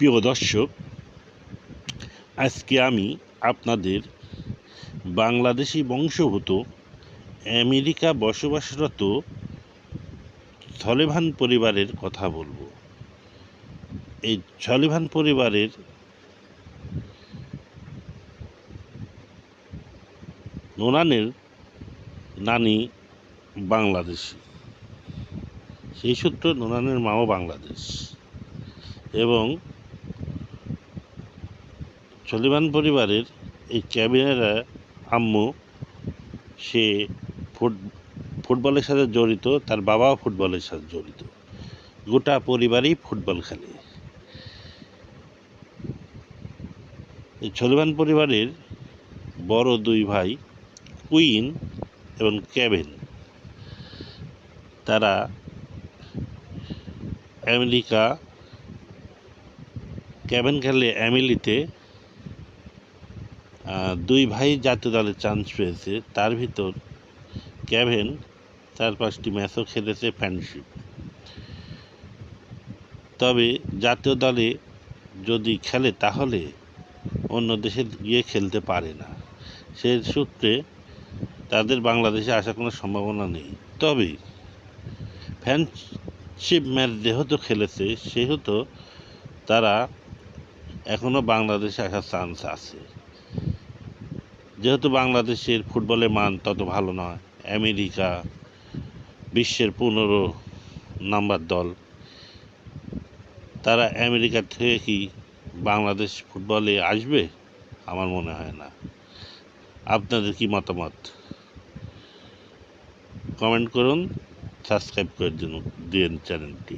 প্রিয় দর্শক, আজকে আমি আপনাদের বাংলাদেশি বংশভূত আমেরিকা বসবাসরত সলেভান পরিবারের কথা বলব। এই সলেভান পরিবারের নোনানের নানি বাংলাদেশি। সেই সূত্র নোনানের মাও বাংলাদেশ এবং সলিমান পরিবারের এই ক্যাবিনেরা আম্মু, সে ফুট, ফুটবলের সাথে জড়িত, তার বাবাও ফুটবলের সাথে জড়িত। গোটা পরিবারই ফুটবল খেলে। এই সলিমান পরিবারের বড় দুই ভাই, কুইন এবং ক্যাবেন তারা আমেরিকা ক্যাবেন খেলে অ্যামিলিতে দুই ভাই জাতীয় দলে চান্স পেয়েছে। তার ভিতর ক্যাভেন চার পাঁচটি ম্যাচও খেলেছে ফ্রেন্ডশিপ তবে জাতীয় দলে যদি খেলে তাহলে অন্য দেশে গিয়ে খেলতে পারে না। সে সূত্রে তাদের বাংলাদেশে আসার কোনো সম্ভাবনা নেই। তবে ফ্রেন্ডশিপ ম্যাচ যেহেতু খেলেছে, সেহেতু তারা এখনও বাংলাদেশে আসার চান্স আছে। যেহেতু বাংলাদেশের ফুটবলের মান তত ভালো নয়, আমেরিকা বিশ্বের পনেরো নাম্বার দল, তারা আমেরিকা থেকে কি বাংলাদেশ ফুটবলে আসবে? আমার মনে হয় না। আপনাদের কি মতামত? কমেন্ট করুন, সাবস্ক্রাইব করে দিন চ্যানেলটি।